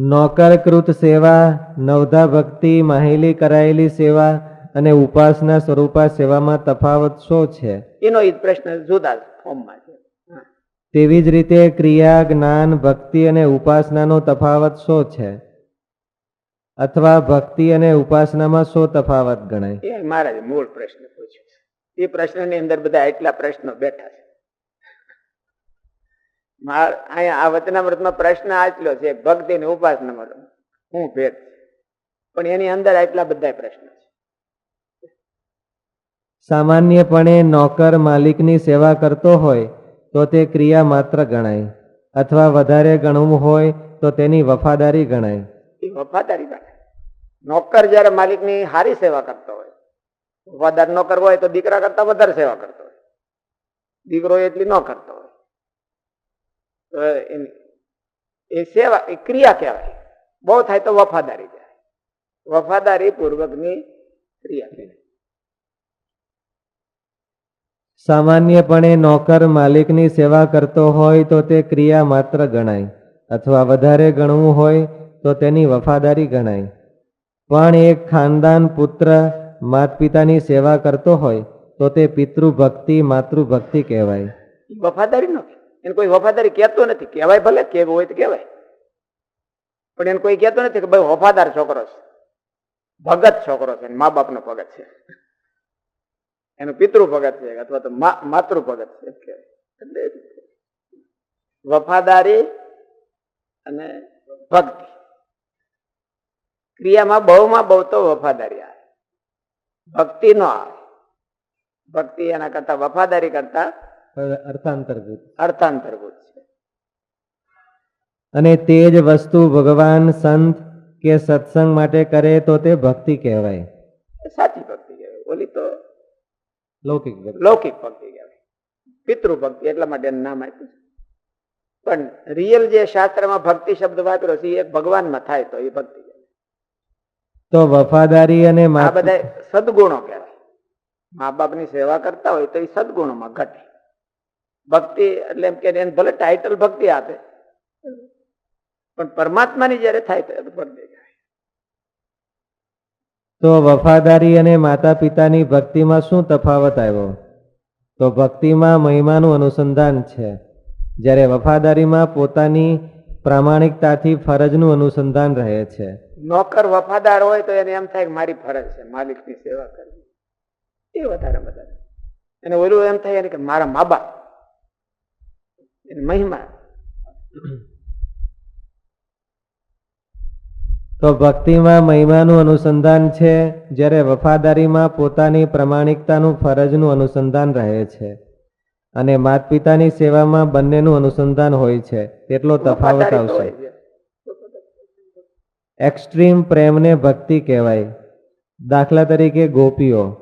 નોકરકૃત સેવા નવધા ભક્તિ માહિલી કરાયેલી સેવા અને ઉપાસના સ્વરૂપા સેવામાં તફાવત શું છે? એનો ઈ પ્રશ્ન જુદા ફોર્મમાં છે. તેવી જ રીતે ક્રિયા જ્ઞાન ભક્તિ અને ઉપાસનાનો તફાવત શું છે? અથવા ભક્તિ અને ઉપાસનામાં શું તફાવત ગણાય? એ મહારાજે મૂળ પ્રશ્ન પૂછ્યો છે. એ પ્રશ્નની અંદર બધા એટલા પ્રશ્નો બેઠા છે. માર અહીંયા આ વચનામૃતમાં પ્રશ્ન આટલો છે ભક્તિ ને ઉપાસના મળો હું ભેદ છે. પણ એની અંદર આટલા બધા પ્રશ્ન છે. સામાન્યપણે નોકર માલિકની સેવા કરતો હોય તો તે ક્રિયા માત્ર ગણાય અથવા વધારે ગણવું હોય તો તેની વફાદારી ગણાય. એ વફાદારી નોકર જયારે માલિકની સારી સેવા કરતો હોય વફાદાર નોકર હોય તો દીકરા કરતા વધારે સેવા કરતો હોય. દીકરો એટલી ન કરતો એ સેવા એ ક્રિયા કહેવાય. બહુ થાય તો વફાદારી કહેવાય વફાદારી પૂર્વકની ક્રિયા કહેવાય. સામાન્યપણે નોકર માલિકની સેવા કરતો હોય તો તે ક્રિયા માત્ર ગણાય અથવા વધારે ગણવું હોય તો તેની વફાદારી ગણાય. પણ એક ખાનદાન પુત્ર માત પિતાની સેવા કરતો હોય તો તે પિતૃભક્તિ માતૃભક્તિ કહેવાય. વફાદારી ન એને કોઈ વફાદારી કહેતો નથી. કહેવાય ભલે કેવું હોય તો કહેવાય. પણ એને કોઈ કહેતો નથી કે ભાઈ વફાદાર છોકરો છે. ભગત છોકરો છે. મા બાપનો ભગત છે. એનું પિતૃ ભગત છે અથવા તો માતૃ ભગત છે. એટલે વફાદારી અને ભક્તિ. ક્રિયામાં બહુમાં બહુ તો વફાદારી આવે. ભક્તિ નો આવે. ભક્તિ એના કરતા વફાદારી કરતા અર્થાંતર્ગત અર્થાંતરભૂત છે અને તે જ વસ્તુ ભગવાન સંત કે સત્સંગ માટે કરે તો તે ભક્તિ કહેવાય. સાચી ભક્તિ કહેવાય. ઓલી તો લૌકિક ભક્તિ. લૌકિક ભક્તિ કહેવાય. પિતૃ ભક્તિ એટલા માટે નામ આપ્યું છે. પણ રિયલ જે શાસ્ત્રમાં ભક્તિ શબ્દ વાપર્યો છે એ ભગવાનમાં થાય તો એ ભક્તિ તો વફાદારી અને આ બધા સદગુણો કહેવાય. મા બાપની સેવા કરતા હોય તો એ સદગુણોમાં ઘટે. ભક્તિ એટલે એમ કે એને ભલે ટાઇટલ ભક્તિ આપે. પણ પરમાત્માની જયારે થાય તો ભક્તિ તો વફાદારી અને માતા પિતાની ભક્તિમાં શું તફાવત આવ્યો? તો ભક્તિમાં મહિમાનું અનુસંધાન છે. જ્યારે વફાદારીમાં પોતાની પ્રામાણિકતાથી ફરજનું અનુસંધાન રહે છે. નોકર વફાદાર હોય તો એને એમ થાય કે મારી ફરજ છે માલિકની સેવા કરવી. એ વધારે વધારે અને ઓલું એમ થાય કે મારા મા બાપ મહિમા. તો ભક્તિમાં મહિમાનું અનુસંધાન છે જ્યારે વફાદારીમાં પોતાની પ્રમાણિકતાનું ફરજનું અનુસંધાન રહે છે અને માત પિતાની સેવામાં બંનેનું અનુસંધાન હોય છે તેટલો તફાવત આવશે. એક્સ્ટ્રીમ પ્રેમને ભક્તિ કહેવાય. દાખલા તરીકે ગોપીઓ.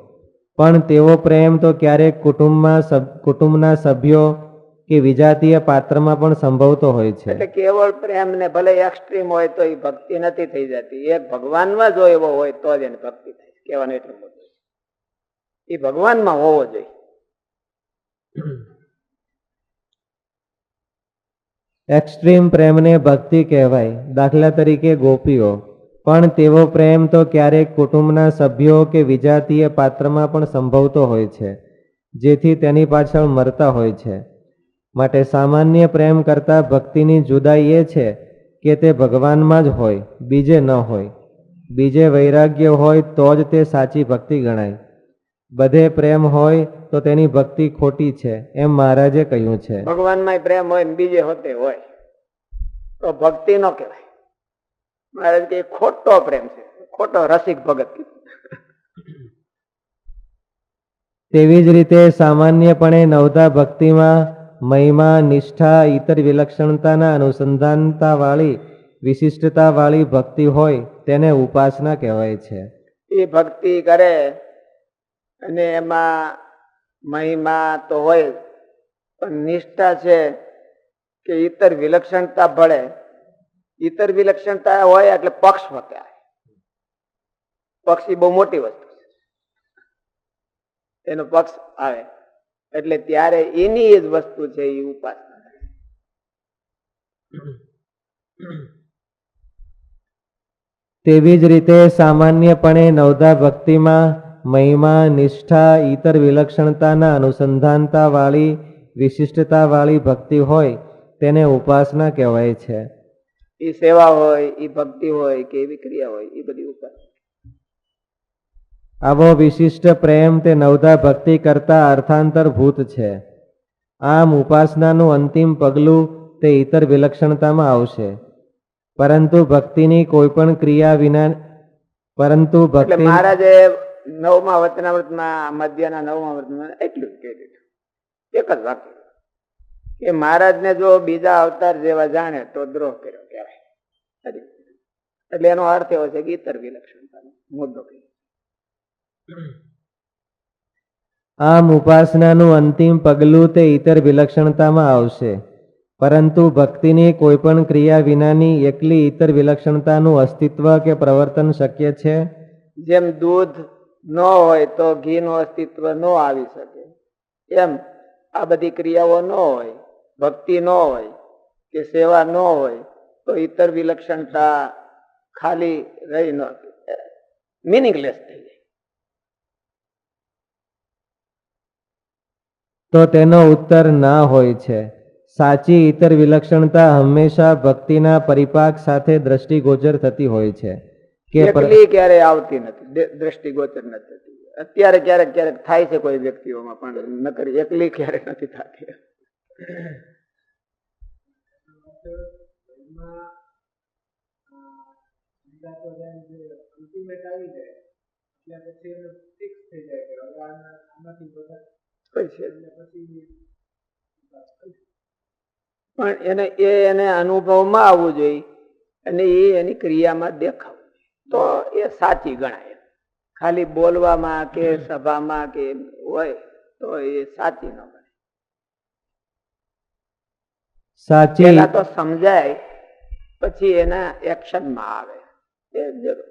પણ તેવો પ્રેમ તો ક્યારેક કુટુંબમાં કુટુંબના સભ્યો કે વિજાતીય પાત્રમાં પણ સંભવતો હોય છે. એટલે કેવળ પ્રેમ ને ભલે એક્સ્ટ્રીમ હોય તો એ ભક્તિ નથી થઈ જતી. એક ભગવાનમાં જો એવો હોય તો જ એને ભક્તિ થાય કહેવાનું એટલું બધું એ ભગવાનમાં હોવો જોઈએ. એક્સ્ટ્રીમ પ્રેમને ભક્તિ કહેવાય. દાખલા તરીકે ગોપીઓ. પણ તેવો પ્રેમ તો ક્યારેક કુટુંબના સભ્યો કે વિજાતીય પાત્રમાં પણ સંભવતો હોય છે. જેથી તેની પાછળ મરતા હોય છે. માટે સામાન્ય પ્રેમ કરતાં ભક્તિની જુદાઈ એ છે કે તે ભગવાનમાં જ હોય બીજે ન હોય. બીજે વૈરાગ્ય હોય તો જ તે સાચી ભક્તિ ગણાય. બધે પ્રેમ હોય તો તેની ભક્તિ ખોટી છે એમ મહારાજે કહ્યું છે. ભગવાનમાં પ્રેમ હોય બીજે હોતે હોય તો ભક્તિ ન કહેવાય. મહારાજ કે ખોટો પ્રેમ છે ખોટો રસિક ભગત. તેવી જ રીતે સામાન્યપણે નવતા ભક્તિમાં મહિમા નિષ્ઠા ઇતર વિલક્ષણતાના અનુસંધાનતાવાળી વિશિષ્ટતાવાળી ભક્તિ હોય તેને ઉપાસના કહેવાય છે. એ ભક્તિ કરે અને એમાં મહિમા તો હોય. પણ નિષ્ઠા છે કે ઇતર વિલક્ષણતા ભળે. ઇતર વિલક્ષણતા હોય એટલે પક્ષ હોતા પક્ષ એ બહુ મોટી વસ્તુ છે. એનો પક્ષ આવે. એટલે ત્યારે એની જ વસ્તુ છે એ ઉપાસના. તેવી જ રીતે સામાન્યપણે નવધા ભક્તિમાં મહિમા નિષ્ઠા ઈતર વિલક્ષણતાના અનુસંધાનતાવાળી વિશિષ્ટતાવાળી ભક્તિ હોય તેને ઉપાસના કહેવાય છે. એ સેવા હોય એ ભક્તિ હોય કે એવી ક્રિયા હોય એ બધી ઉપાસના. આવો વિશિષ્ટ પ્રેમ તે નવધા ભક્તિ કરતા અર્થાંતરભૂત છે. આમ ઉપાસનાનું અંતિમ પગલું તે ઇતર વિલક્ષણતામાં આવશે. પરંતુ ભક્તિની કોઈ પણ ક્રિયા વિના પરંતુ ભક્તિ મહારાજે નવમા વચનામૃતમાં મધ્યના નવમા વચનમાં એટલું જ કહી દીધું એક જ વાક્ય કે મહારાજને જો બીજા અવતાર જેવા જાણે તો દ્રોહ કર્યો કહેવાય. એટલે એનો અર્થ એવો છે કે ઇતર વિલક્ષણતાનો મુદ્દો કહી આમ ઉપાસનાનું અંતિમ પગલું તે ઇતર વિલક્ષણતામાં આવશે. પરંતુ ભક્તિની કોઈ પણ ક્રિયા વિનાની એકલી ઇતર વિલક્ષણતાનું અસ્તિત્વ કે પ્રવર્તન શક્ય છે? જેમ દૂધ ન હોય તો ઘીનું અસ્તિત્વ ન આવી શકે. એમ આ બધી ક્રિયાઓ ન હોય, ભક્તિ ન હોય કે સેવા ન હોય તો ઇતર વિલક્ષણતા ખાલી રહી ન મિનિંગલેસ થઈ જાય તો તેનો ઉત્તર ના હોય છે. સાચી ઇતર વિલક્ષણતા હંમેશા ભક્તિના પરિપાક સાથે દ્રષ્ટિગોચર થતી હોય છે. કે ક્યારે આવતી નથી. દ્રષ્ટિગોચર નથી થતી અત્યારે ક્યારેક ક્યારેક થાય છે કોઈ વ્યક્તિઓમાં પણ નકર એકલી ક્યારેક નથી થતી. પછી પણ એને એ એને અનુભવમાં આવવું જોઈએ અને એ એની ક્રિયામાં દેખાવું તો એ સાચી ગણાય. ખાલી બોલવામાં કે સભામાં કે હોય તો એ સાચી ન ગણાય. સાચી. તો સમજાય પછી એના એક્શનમાં આવે. એ જરૂર.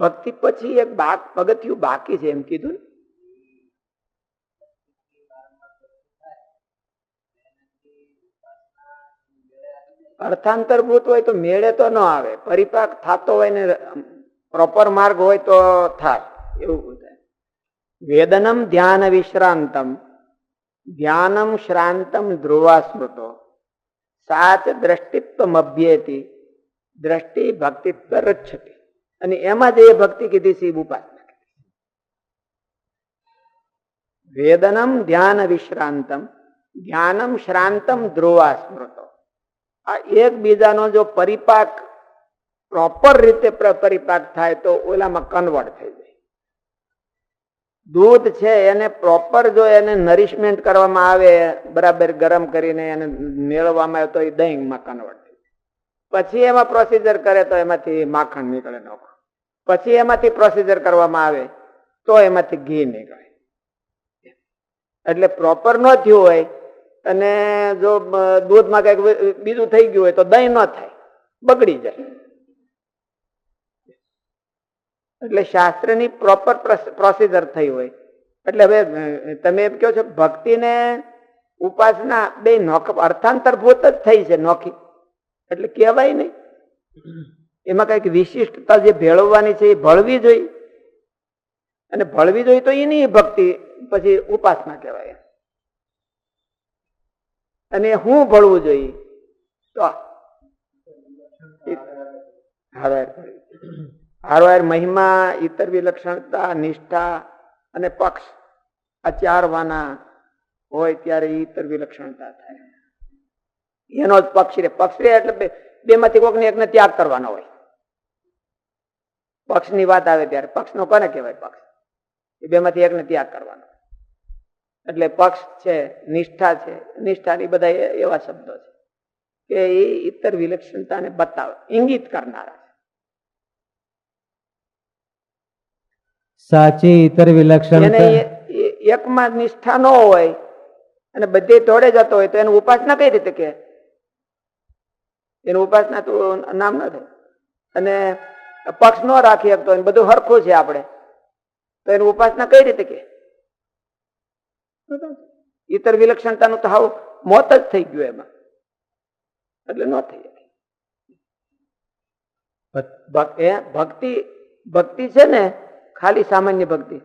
ભક્તિ પછી એક બાક પગથિયું બાકી છે એમ કીધું ને? અર્થાંતરભૂત હોય તો મેળે તો ન આવે. પરિપાક થતો હોય ને પ્રોપર માર્ગ હોય તો થાય. એવું વેદનમ ધ્યાન વિશ્રાંતમ. ધ્યાનમ શ્રાંતમ ધ્રુવા સ્મૃતો સાચ દ્રષ્ટિત્વ અભ્યેતી દ્રષ્ટિ ભક્તિત્વ રક્ષતી અને એમાં જે ભક્તિ કીધી શિવ ઉપાસના વેદનમ ધ્યાન વિશ્રાંતમ જ્ઞાનમ શ્રાંતમ ધ્રુવા સ્મૃતો આ એકબીજાનો જો પરિપાક પ્રોપર રીતે પરિપાક થાય તો ઓલામાં કન્વર્ટ થઈ જાય. દૂધ છે એને પ્રોપર જો એને નરિશમેન્ટ કરવામાં આવે, બરાબર ગરમ કરીને એને મેળવવામાં આવે તો એ દહીંમાં કન્વર્ટ થઈ જાય. પછી એમાં પ્રોસીજર કરે તો એમાંથી માખણ નીકળે નોખું. પછી એમાંથી પ્રોસીજર કરવામાં આવે, તો એમાંથી ઘી નીકળે. એટલે પ્રોપર ન થયું હોય અને જો દૂધમાં કંઈક બીજું થઈ ગયું હોય તો દહીં ન થાય, બગડી જાય. એટલે શાસ્ત્રની પ્રોપર પ્રોસીજર થઈ હોય. એટલે હવે તમે એમ કહો છો, ભક્તિને ઉપાસના બે નોખ, અર્થાંતરભૂત જ થઈ છે નોખી. એટલે કહેવાય નહીં. એમાં કંઈક વિશિષ્ટતા જે ભેળવવાની છે એ ભળવી જોઈએ અને ભળવી જોઈએ તો એની ભક્તિ પછી ઉપાસના કહેવાય. અને હું ભળવું જોઈએ તો હારવાર હારવાર મહિમા ઇતર વિલક્ષણતા, નિષ્ઠા અને પક્ષ આ ચાર વાના હોય ત્યારે ઇતર વિલક્ષણતા થાય. એનો જ પક્ષ રે. પક્ષ રે એટલે બે બેમાંથી કોકને એકને ત્યાગ કરવાનો હોય. પક્ષની વાત આવે ત્યારે પક્ષનો કોને કહેવાય પક્ષ? એ બેમાંથી એકને ત્યાગ કરવાનો. એટલે પક્ષ છે નિષ્ઠા છે નિષ્ઠા ની બધા એવા શબ્દો છે કે એ ઇતર વિલક્ષણતાને બતાવે ઇંગિત કરનારા સાચી ઇતર વિલક્ષણતા? એકમાં નિષ્ઠા ન હોય અને બધે તોડે જતો હોય તો એનું ઉપાસના કઈ રીતે કે? એનું ઉપાસના તો નામ ન થાય. અને પક્ષ ન રાખી શકતો બધું હરખું છે આપણે. તો એની ઉપાસના કઈ રીતે કે? ઇતર વિલક્ષણતાનું તો હાવ મોત જ થઈ ગયું એમાં. એટલે ન થઈ શકે. ભક્તિ ભક્તિ છે ને ખાલી સામાન્ય ભક્તિ.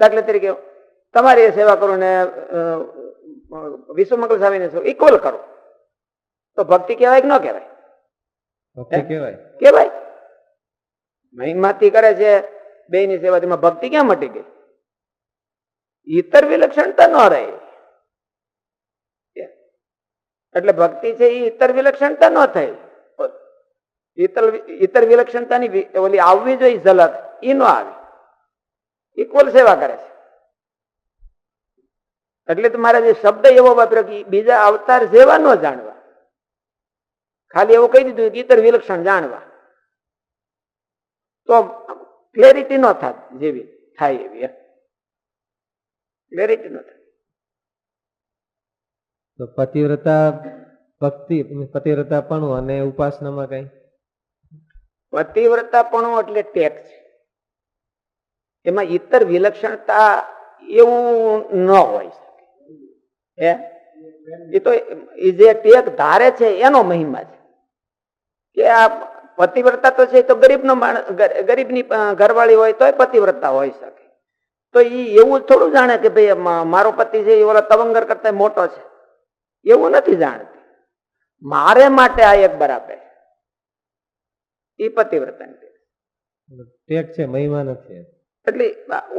દાખલા તરીકે તમારી એ સેવા કરો ને વિશ્વ મંગલ વિશ્વમંગલ સ્વામીને સેવા ઇક્વલ કરો. તો ભક્તિ કહેવાય કે ન કહેવાય? કહેવાય. કહેવાય. મહિમાથી કરે છે બે ની સેવા તેમાં ભક્તિ ક્યાં મટી ગઈ? ઈતર વિલક્ષણતા ન રહે. એટલે ભક્તિ છે એ ઈતર વિલક્ષણતા ન થઈ ઈતર ઇતર વિલક્ષણતાની ઓલી આવવી જોઈએ ઝલક એ ન આવી. ઇક્વલ સેવા કરે છે. એટલે તમારા જે શબ્દ એવો વાપર્યો કે બીજા અવતાર જેવા ન જાણવા. ખાલી એવું કહી દીધું કે ઈતર વિલક્ષણ જાણવા. તો ક્લેરિટી ન થાય જેવી થાય એવી ક્લેરિટી ન થાય તો પતિવ્રતા ભક્તિ પતિવ્રતાપણું અને ઉપાસનામાં કઈ? પતિવ્રતાપણું એટલે ટેક છે. એમાં ઇતર વિલક્ષણતા એવું ન હોય શકે. હે? એ તો એ જે ટેક ધારે છે એનો મહિમા છે. કે આ પતિવ્રતા તો છે તો ગરીબનો માણસ ગરીબની ઘરવાળી હોય તોય પતિવ્રતા હોઈ શકે. તો એ એવું થોડું જાણે કે ભાઈ મારો પતિ છે એ ઓલા તવંગર કરતા મોટો છે. એવું નથી જાણતી. મારે માટે આ એક બરાબર એ પતિવ્રતા. ટેક છે. મહિમા નથી એટલે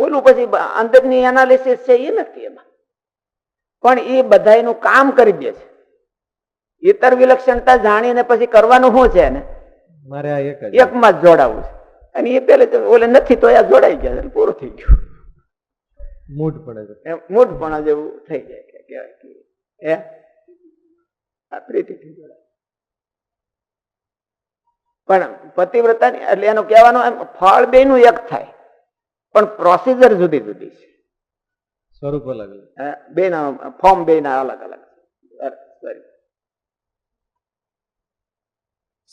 ઓલું પછી અંદરની એનાલિસિસ છે એ નથી એમાં. પણ એ બધાનું કામ કરી દે છે. ઇતર વિલક્ષણતા જાણીને પછી કરવાનું શું છે ને મારે આ એક એકમાં જ જોડાવું છે. અને એ પેલે ઓલે નથી તો આ જોડાઈ ગયા એટલે પૂરું થઈ ગયું. મૂડ પડે છે મૂઢપણા જેવું થઈ જાય કે કહેવાય કે હે? આ પ્રીતિથી જોડાય. પણ પતિવ્રતા એટલે એનો કહેવાનો એમ ફળ બેનું એક થાય. પણ પ્રોસિજર જુદી જુદી છે. સ્વરૂપ અલગ બે ના ફોર્મ બે ના અલગ અલગ સોરી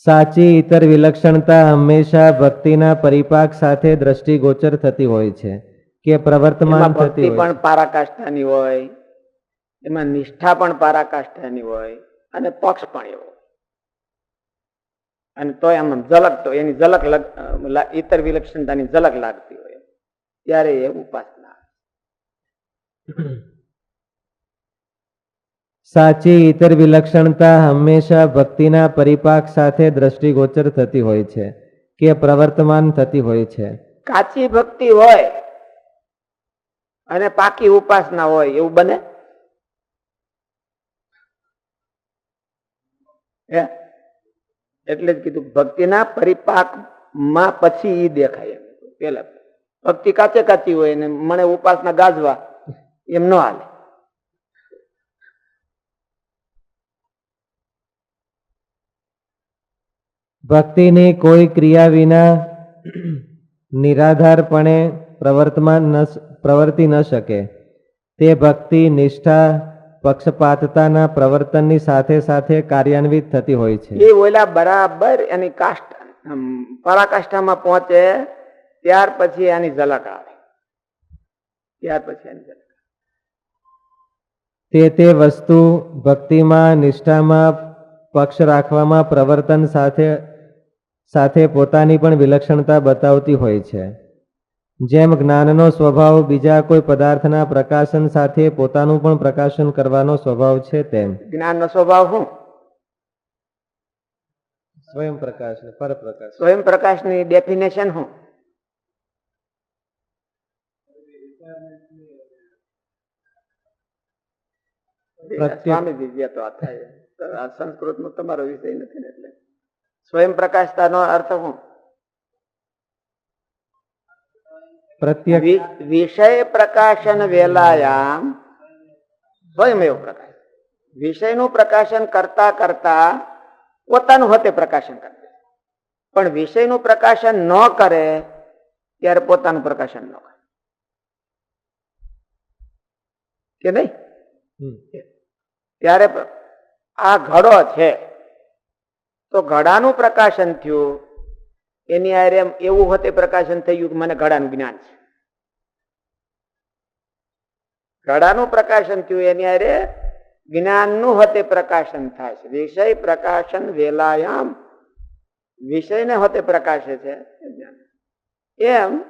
સાચી ઇતર વિલક્ષણતા હંમેશા ભક્તિના પરિપાક સાથે દ્રષ્ટિગોચર થતી હોય છે કે પ્રવર્તમાન ભક્તિ થતી પણ પારાકાષ્ઠાની હોય એમાં નિષ્ઠા પણ પારાકાષ્ઠાની હોય અને પક્ષ પણ એવો. અને તો આમ ઝલક તો એની ઝલક ઇતર વિલક્ષણતાની ઝલક લાગતી હોય ત્યારે એ ઉપાસના. સાચી ઇતર વિલક્ષણતા હંમેશા ભક્તિના પરિપાક સાથે દ્રષ્ટિગોચર થતી હોય છે કે પ્રવર્તમાન થતી હોય છે. કાચી ભક્તિ હોય અને પાકી ઉપાસના હોય, એવું બને? એટલે જ કીધું, ભક્તિના પરિપાકમાં પછી ઈ દેખાય પેલા ભક્તિ કાચે કાચી હોય ને મને ઉપાસના ગાજવા, એમ ન હાલે. ભક્તિની કોઈ ક્રિયા વિના નિરાધારપણે પ્રવર્તમાન ન પ્રવર્તી ન શકે. તે ભક્તિ નિષ્ઠા પક્ષપાતતાના પ્રવર્તનની સાથે સાથે કાર્યાન્વિત થતી હોય છે. એ ઓલા બરાબર એની કાષ્ટ પરાકાષ્ઠામાં પહોંચે ત્યાર પછી એની ઝલક આવે. ત્યાર પછી એની ઝલક તે તે વસ્તુ ભક્તિમાં નિષ્ઠામાં પક્ષ રાખવામાં પ્રવર્તન સાથે સાથે પોતાની પણ વિલક્ષણતા બતાવતી હોય છે. જેમ જ્ઞાનનો સ્વભાવ બીજા કોઈ પદાર્થના પ્રકાશન સાથે પોતાનું પણ પ્રકાશન કરવાનો સ્વભાવ છે તેમ. જ્ઞાનનો સ્વભાવ શું? સ્વયં પ્રકાશ પર પરપ્રકાશ. સ્વયં પ્રકાશની ડેફિનેશન શું? સ્વામીજી જે તો આ થાય. સંસ્કૃતનો તમારો વિષય નથી ને એટલે. સ્વયં પ્રકાશતાનો અર્થ શું વિષય પ્રકાશન વેલાયામ. સ્વયમેવ પ્રકાશ. વિષયનું પ્રકાશન કરતા કરતા પોતાનું હોતે પ્રકાશન કરે. પણ વિષયનું પ્રકાશન ન કરે ત્યારે પોતાનું પ્રકાશન ન કરે. કે નહીં? ત્યારે આ ઘડો છે. તો ઘડાનું પ્રકાશન થયું. એની આરે એવું હોતે પ્રકાશન થયું કે મને ઘડાનું જ્ઞાન છે. ઘડાનું પ્રકાશન થયું એની આરે જ્ઞાનનું હોતે પ્રકાશન થાય છે. વિષય પ્રકાશન વેલાયામ. વિષયને હોતે પ્રકાશે છે. એમ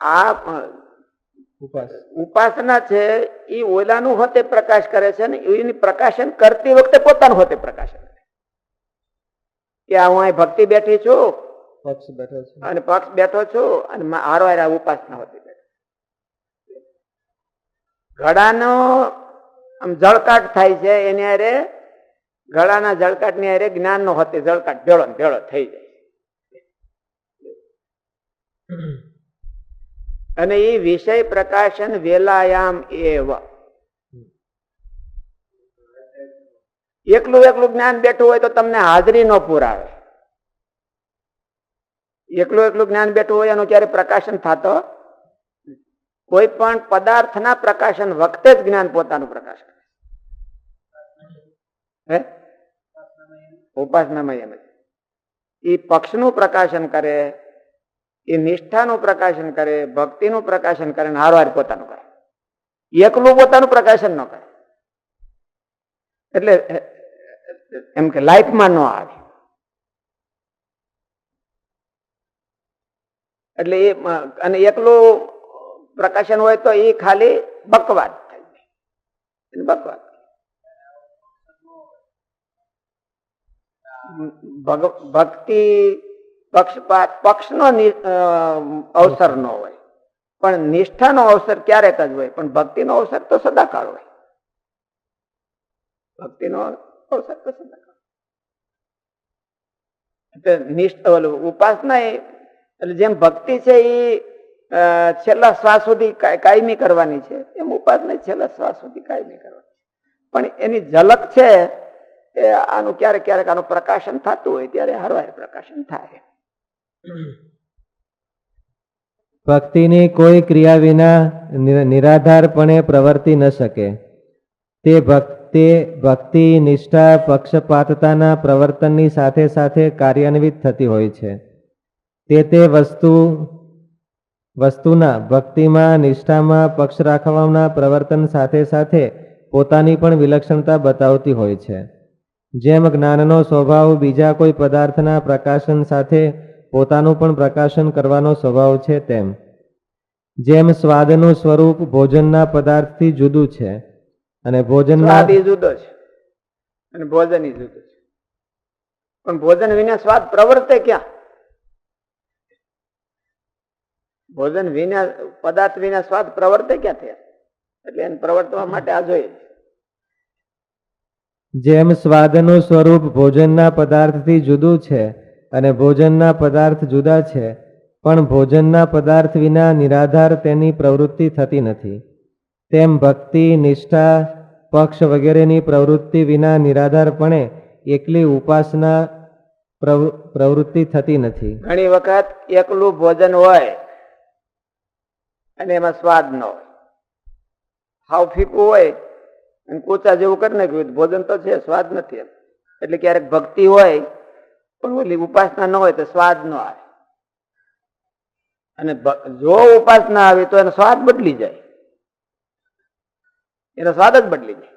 આ ઉપાસના. છે એ ઓલાનું હોતે પ્રકાશ કરે છે ને એની પ્રકાશન કરતી વખતે પોતાનું હોતે પ્રકાશન. કે હું અહીં ભક્તિ બેઠી છું. પક્ષ બેઠો છું. અને પક્ષ બેઠો છું અને હારો હારે ઉપાસના હોતી ઘડાનો આમ જળકાટ થાય છે એની હારે ગળાના જળકાટની અરે જ્ઞાન નો હતી જળકાટ ભેળો ભેળો થઈ જાય. અને એ વિષય પ્રકાશન વેલાયામ એવ. એકલું એકલું જ્ઞાન બેઠું હોય તો તમને હાજરી નો પુરાવે. એકલું એકલું જ્ઞાન બેઠું હોય એનું ક્યારે પ્રકાશન થતો કોઈ પણ પદાર્થના પ્રકાશન વખતે જ જ્ઞાન પોતાનું પ્રકાશન હે? ઉપાસનામાં એમ એ પક્ષનું પ્રકાશન કરે એ નિષ્ઠાનું પ્રકાશન કરે, ભક્તિનું પ્રકાશન કરે ને હારવાર પોતાનું કરે. એકલું પોતાનું પ્રકાશન ન કરે. એટલે એમ કે લાઈફમાં ન આવે. એટલે એ, અને એકલો પ્રકાશન હોય તો એ ખાલી બકવાદ થઈ બકવાદ ભક્તિ પક્ષપાત પક્ષનો અવસર ન હોય. પણ નિષ્ઠાનો અવસર ક્યારેક જ હોય. પણ ભક્તિનો અવસર તો સદાકાળ હોય. ભક્તિનો નિષ્ઠ ઉપાસના એટલે જેમ ભક્તિ છે એ છેલ્લા શ્વાસ સુધી કાયમી કરવાની છે, એમ ઉપાસના છેલ્લા શ્વાસ સુધી કાયમી કરવાની પણ એની ઝલક છે એ આનું ક્યારેક ક્યારેક આનું પ્રકાશન થતું હોય, ત્યારે હરવાર પ્રકાશન થાય. ભક્તિની કોઈ ક્રિયા વિના નિરાધારપણે પ્રવર્તી ન શકે. તે ભક્તિ ભક્તિ, નિષ્ઠા, પક્ષપાતતાના પ્રવર્તનની સાથે સાથે કાર્યાન્વિત થતી હોય છે. તે તે વસ્તુ, વસ્તુના ભક્તિમાં, નિષ્ઠામાં, પક્ષ રાખવાના પ્રવર્તન સાથે સાથે પોતાની પણ વિલક્ષણતા બતાવતી હોય છે. જેમ જ્ઞાનનો સ્વભાવ બીજા કોઈ પદાર્થના પ્રકાશન સાથે પોતાનું પણ પ્રકાશન કરવાનો સ્વભાવ છે તેમ. જેમ સ્વાદનું સ્વરૂપ ભોજનના પદાર્થથી જુદું છે. અને ભોજન સ્વાદ એ જુદો છે. અને ભોજન એ જુદો છે. પણ ભોજન વિના સ્વાદ પ્રવર્તે ક્યાં? ભોજન વિના પદાર્થ વિના સ્વાદ પ્રવર્તે ક્યાં થયા? એટલે એને પ્રવર્તવા માટે આ જોઈએ. જેમ સ્વાદનું સ્વરૂપ ભોજનના પદાર્થથી જુદું છે અને ભોજનના પદાર્થ જુદા છે પણ ભોજનના પદાર્થ વિના નિરાધાર તેની પ્રવૃત્તિ થતી નથી. તેમ ભક્તિ, નિષ્ઠા, પક્ષ વગેરેની પ્રવૃત્તિ વિના નિરાધારપણે એકલી ઉપાસના પ્રવૃત્તિ થતી નથી. ઘણી વખત એકલું ભોજન હોય અને એમાં સ્વાદ ન હોય. હાવ ફીકું હોય, અને કોચા જેવું કરી નાખ્યું ભોજન તો છે, સ્વાદ નથી એટલે ક્યારેક ભક્તિ હોય, પણ ઓલી ઉપાસના ન હોય તો સ્વાદ ન આવે. અને જો ઉપાસના આવે તો એનો સ્વાદ બદલી જાય. એનો સ્વાદ જ બદલી જાય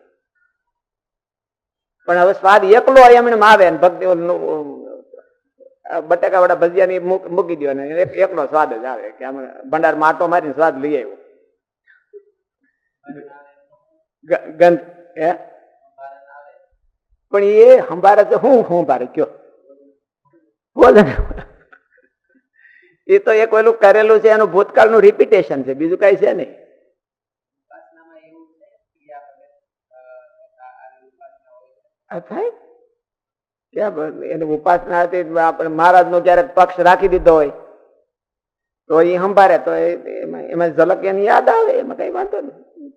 પણ હવે સ્વાદ એકલો એમણે આવે ને ભક્તિ બટાકા વાળા ભજીયા ની મૂકી દો ને એકલો સ્વાદ જ આવે કે આમ ભંડારમાં આટો મારીને સ્વાદ લઈ આવ્યો. ગંધ હે? પણ એ સંભારે છે. હું સંભારે? કયો? બોલે. એ તો એક પેલું કરેલું છે એનું ભૂતકાળનું રિપીટેશન છે. બીજું કઈ છે નહીં. થાય? ક્યાં એની ઉપાસના હતી આપણે મહારાજ નો ક્યારેક પક્ષ રાખી દીધો હોય, તો એ સંભાળે, તો એમાં ઝલક એની યાદ આવે, એમાં કઈ વાંધો નહીં.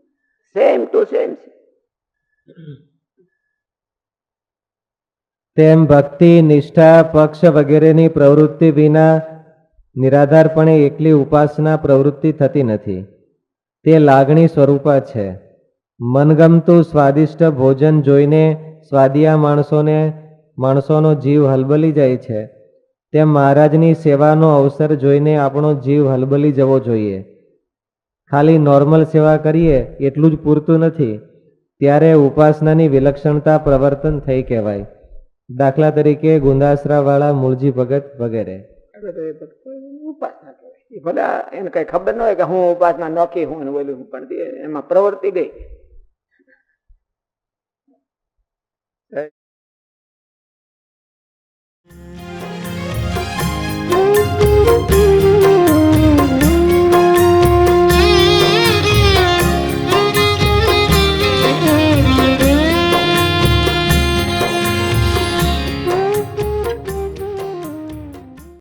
સેમ ટુ સેમ તેમ ભક્તિ, નિષ્ઠા, પક્ષ વગેરેની પ્રવૃત્તિ વિના નિરાધારપણે એકલી ઉપાસના પ્રવૃત્તિ થતી નથી. તે લાગણી સ્વરૂપા છે. મનગમતું સ્વાદિષ્ટ ભોજન જોઈને સ્વાદિયા માણસોને, માણસોનો જીવ હલબલી જાય છે. તેમ મહારાજની સેવાનો અવસર જોઈને આપણો જીવ હલબલી જવો જોઈએ. ખાલી નોર્મલ સેવા કરીએ એટલું જ પૂરતું નથી. ત્યારે ઉપાસનાની વિલક્ષણતા પ્રવર્તન થઈ કહેવાય. દાખલા તરીકે ગુંદાસરા વાળા મૂળજી ભગત વગેરે. ભલે એને કઈ ખબર ન હોય કે હું ઉપાસના નોખી હું ને ઓલું પણ એમાં પ્રવૃત્તિ ગઈ.